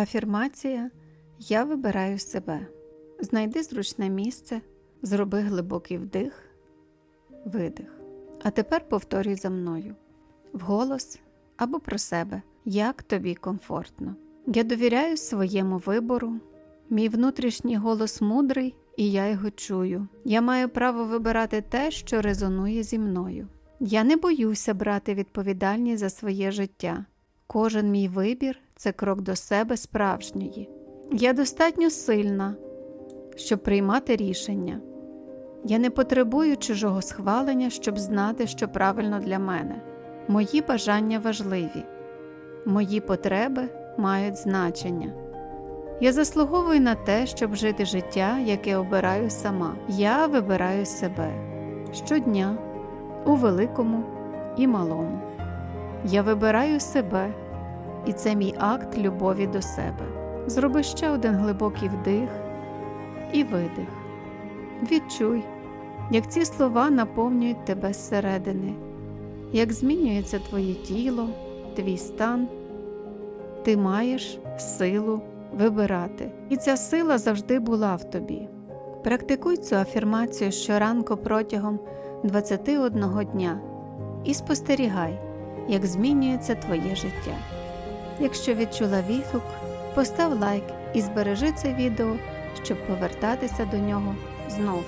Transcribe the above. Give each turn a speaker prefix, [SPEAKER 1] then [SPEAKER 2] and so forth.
[SPEAKER 1] Афірмація Я вибираю себе. Знайди зручне місце, зроби глибокий вдих, видих. А тепер повторюй за мною вголос або про себе, як тобі комфортно. Я довіряю своєму вибору. Мій внутрішній голос мудрий, і я його чую. Я маю право вибирати те, що резонує зі мною. Я не боюся брати відповідальність за своє життя. Кожен мій вибір це крок до себе справжньої. Я достатньо сильна, щоб приймати рішення. Я не потребую чужого схвалення, щоб знати, що правильно для мене. Мої бажання важливі, мої потреби мають значення. Я заслуговую на те, щоб жити життя, яке обираю сама. Я вибираю себе щодня, у великому і малому. Я вибираю себе, і це мій акт любові до себе. Зроби ще один глибокий вдих і видих. Відчуй, як ці слова наповнюють тебе зсередини, як змінюється твоє тіло, твій стан. Ти маєш силу вибирати, і ця сила завжди була в тобі. Практикуй цю афірмацію щоранку протягом 21 дня і спостерігай, як змінюється твоє життя. Якщо відчула відгук, постав лайк і збережи це відео, щоб повертатися до нього знову.